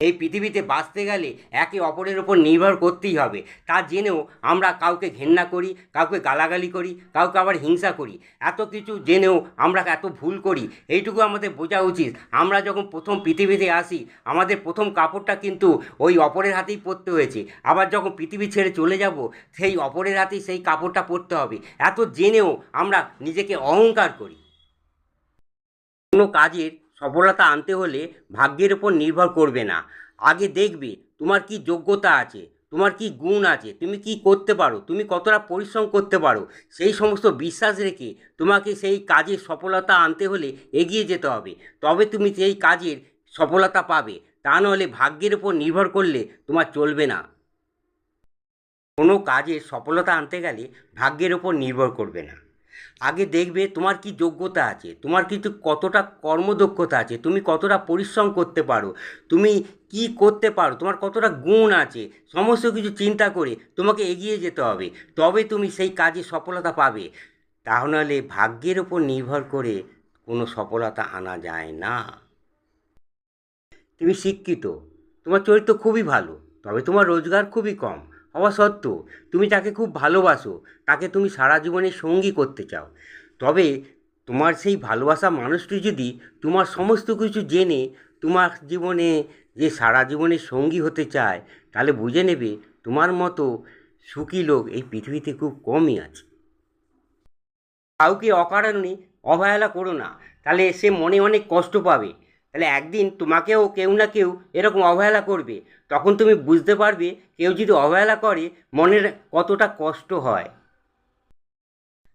এই পৃথিবীতে বাঁচতে গেলে একে অপরের ওপর নির্ভর করতেই হবে। তা জেনেও আমরা কাউকে ঘেন্না করি, কাউকে গালাগালি করি, কাউকে আবার হিংসা করি। এত কিছু জেনেও আমরা এত ভুল করি, এইটুকু আমাদের বোঝা উচিত। আমরা যখন প্রথম পৃথিবীতে আসি, আমাদের প্রথম কাপড়টা কিন্তু ওই অপরের হাতেই পরতে হয়েছে। আবার যখন পৃথিবী ছেড়ে চলে যাব, সেই অপরের হাতেই সেই কাপড়টা পরতে হবে। এত জেনেও আমরা নিজেকে অহংকার করি। কোনো কাজের সফলতা আনতে হলে ভাগ্যের ওপর নির্ভর করবে না। আগে দেখবে তোমার কি যোগ্যতা আছে, তোমার কি গুণ আছে, তুমি কি করতে পারো, তুমি কতটা পরিশ্রম করতে পারো, সেই সমস্ত বিশ্বাস রেখে তোমাকে সেই কাজের সফলতা আনতে হলে এগিয়ে যেতে হবে। তবে তুমি সেই কাজের সফলতা পাবে, তা নাহলে ভাগ্যের ওপর নির্ভর করলে তোমার চলবে না। কোনো কাজের সফলতা আনতে গেলে ভাগ্যের ওপর নির্ভর করবে না। আগে দেখবে তোমার কি যোগ্যতা আছে, তোমার কিছু কতটা কর্মদক্ষতা আছে, তুমি কতটা পরিশ্রম করতে পারো, তুমি কি করতে পারো, তোমার কতটা গুণ আছে, সমস্ত কিছু চিন্তা করে তোমাকে এগিয়ে যেতে হবে, তবে তুমি সেই কাজে সফলতা পাবে। তাহলে ভাগ্যের ওপর নির্ভর করে কোনো সফলতা আনা যায় না। তুমি শিক্ষিত, তোমার চরিত্র খুবই ভালো, তবে তোমার রোজগার খুবই কম। হওয়া সত্ত্বেও তুমি তাকে খুব ভালোবাসো। তাকে তুমি সারা জীবনের সঙ্গী করতে চাও। তবে তোমার সেই ভালোবাসা মানুষটি যদি তোমার সমস্ত কিছু জেনে, তোমার জীবনে যে সারা জীবনের সঙ্গী হতে চায়, তাহলে বুঝে নেবে তোমার মতো সুখী লোক এই পৃথিবীতে খুব কমই আছে। কাউকে অকারণে অবহেলা করো না। তাহলে সে মনে অনেক কষ্ট পাবে। তাহলে একদিন তোমাকেও কেউ না কেউ এরকম অবহেলা করবে। তখন তুমি বুঝতে পারবে কেউ যদি অবহেলা করে, মনের কতটা কষ্ট হয়।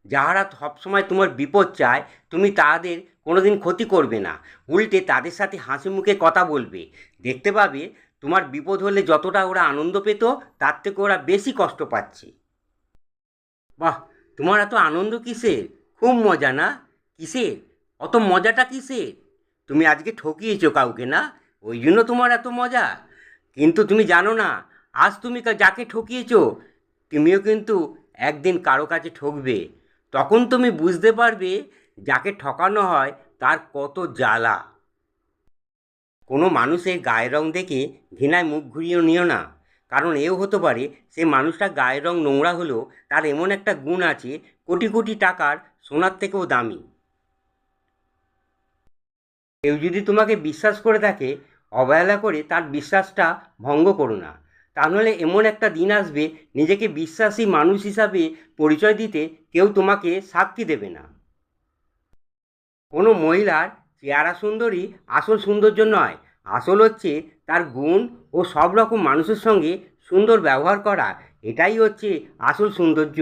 যাহারা সবসময় তোমার বিপদ চায়, তুমি তাদের কোনোদিন ক্ষতি করবে না। উল্টে তাদের সাথে হাসি মুখে কথা বলবে। দেখতে পাবে তোমার বিপদ হলে যতটা ওরা আনন্দ পেত, তার থেকে ওরা বেশি কষ্ট পাচ্ছে। বাহ, তোমার এত আনন্দ কিসের? খুব মজা না? কিসের? অত মজাটা কিসের? তুমি আজকে ঠকিয়েছো কাউকে, না? ওই জন্য তোমার এত মজা। কিন্তু তুমি জানো না, আজ তুমি যাকে ঠকিয়েছো, তুমিও কিন্তু একদিন কারও কাছে ঠকবে। তখন তুমি বুঝতে পারবে যাকে ঠকানো হয় তার কত জ্বালা। কোনো মানুষের গায়ের রং দেখে ঘৃণায় মুখ ঘুরিয়ে নিও না। কারণ এও হতে পারে সে মানুষটা গায়ের রং নোংরা হলেও তার এমন একটা গুণ আছে, কোটি কোটি টাকার সোনার থেকেও দামি। কেউ যদি তোমাকে বিশ্বাস করে থাকে, অবহেলা করে তার বিশ্বাসটা ভঙ্গ করো না। তাহলে এমন একটা দিন আসবে, নিজেকে বিশ্বাসী মানুষ হিসাবে পরিচয় দিতে কেউ তোমাকে সাক্ষী দেবে না। কোনো মহিলার চেহারা সুন্দরী আসল সৌন্দর্য নয়। আসল হচ্ছে তার গুণ ও সব রকম মানুষের সঙ্গে সুন্দর ব্যবহার করা। এটাই হচ্ছে আসল সৌন্দর্য।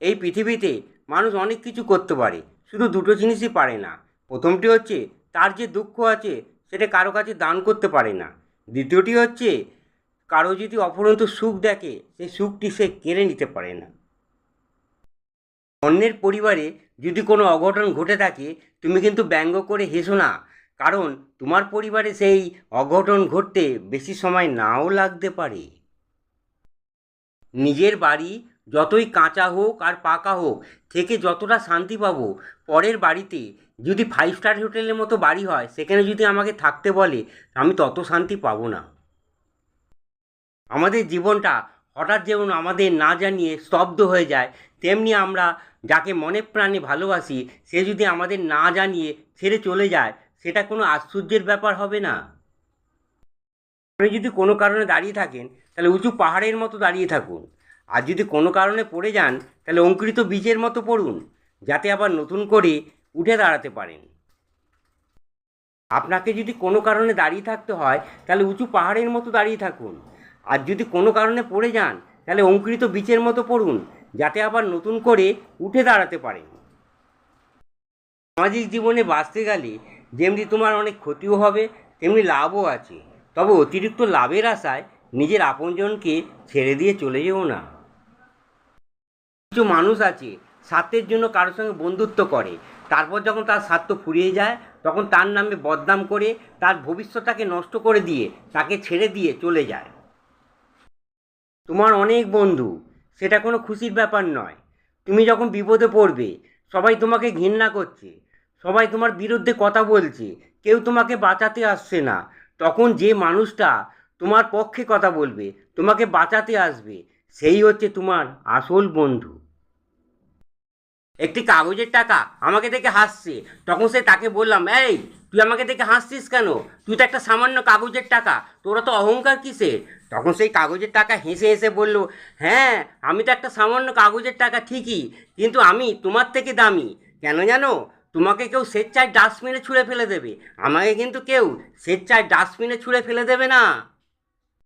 এই পৃথিবীতে মানুষ অনেক কিছু করতে পারে, শুধু দুটো জিনিসই পারে না। প্রথমটি হচ্ছে, তার যে দুঃখ আছে, সেটা কারও কাছে দান করতে পারে না। দ্বিতীয়টি হচ্ছে, কারও যদি অফুরন্ত সুখ দেখে সেই সুখটি সে কেড়ে নিতে পারে না। অন্যের পরিবারে যদি কোনো অঘটন ঘটে থাকে, তুমি কিন্তু ব্যঙ্গ করে হেসো না। কারণ, তোমার পরিবারে সেই অঘটন ঘটতে বেশি সময় নাও লাগতে পারে। নিজের বাড়ি যতই কাঁচা হোক আর পাকা হোক, থেকে যতটা শান্তি পাবো, পরের বাড়িতে যদি ফাইভ স্টার হোটেলের মতো বাড়ি হয়, সেখানে যদি আমাকে থাকতে বলে, আমি তত শান্তি পাবো না। আমাদের জীবনটা হঠাৎ যেমন আমাদের না জানিয়ে স্তব্ধ হয়ে যায়, তেমনি আমরা যাকে মনে প্রাণে ভালোবাসি, সে যদি আমাদের না জানিয়ে ছেড়ে চলে যায়, সেটা কোনো আশ্চর্যের ব্যাপার হবে না। আপনি যদি কোনো কারণে দাঁড়িয়ে থাকেন, তাহলে উঁচু পাহাড়ের মতো দাঁড়িয়ে থাকুন। আর যদি কোনো কারণে পড়ে যান, তাহলে অঙ্কুরিত বীজের মতো পড়ুন, যাতে আবার নতুন করে উঠে দাঁড়াতে পারেন। আপনাকে যদি কোনো কারণে দাঁড়িয়ে থাকতে হয়, তাহলে উঁচু পাহাড়ের মতো দাঁড়িয়ে থাকুন। আর যদি কোনো কারণে পড়ে যান, তাহলে অঙ্কুরিত বীজের মতো পড়ুন, যাতে আবার নতুন করে উঠে দাঁড়াতে পারেন। সামাজিক জীবনে বাঁচতে গেলে যেমনি তোমার অনেক ক্ষতিও হবে, তেমনি লাভও আছে। তবে অতিরিক্ত লাভের আশায় নিজের আপনজনকে ছেড়ে দিয়ে চলে যেও না। কিছু মানুষ আছে স্বার্থের জন্য কারোর সঙ্গে বন্ধুত্ব করে। তারপর যখন তার স্বার্থ ফুরিয়ে যায়, তখন তার নামে বদনাম করে, তার ভবিষ্যৎটাকে নষ্ট করে দিয়ে তাকে ছেড়ে দিয়ে চলে যায়। তোমার অনেক বন্ধু, সেটা কোনো খুশির ব্যাপার নয়। তুমি যখন বিপদে পড়বে, সবাই তোমাকে ঘৃণা করছে, সবাই তোমার বিরুদ্ধে কথা বলছে, কেউ তোমাকে বাঁচাতে আসছে না। তখন যে মানুষটা তোমার পক্ষে কথা বলবে, তোমাকে বাঁচাতে আসবে সেই হচ্ছে তোমার আসল বন্ধু। একটি কাগজের টাকা আমাকে দেখে হাসছে। তখন সে তাকে বললাম, এই, তুই আমাকে দেখে হাসছিস কেন? তুই তো একটা সামান্য কাগজের টাকা, তোরা তো অহংকার কিসে তখন সেই কাগজের টাকা হেসে হেসে বলল হ্যাঁ আমি তো একটা সামান্য কাগজের টাকা, ঠিকই, কিন্তু আমি তোমার থেকে দামি। কেন জানো? তোমাকে কেউ স্বেচ্ছায় ডাস্টবিনে ছুঁড়ে ফেলে দেবে। আমাকে কিন্তু কেউ স্বেচ্ছায় ডাস্টবিনে ছুঁড়ে ফেলে দেবে না।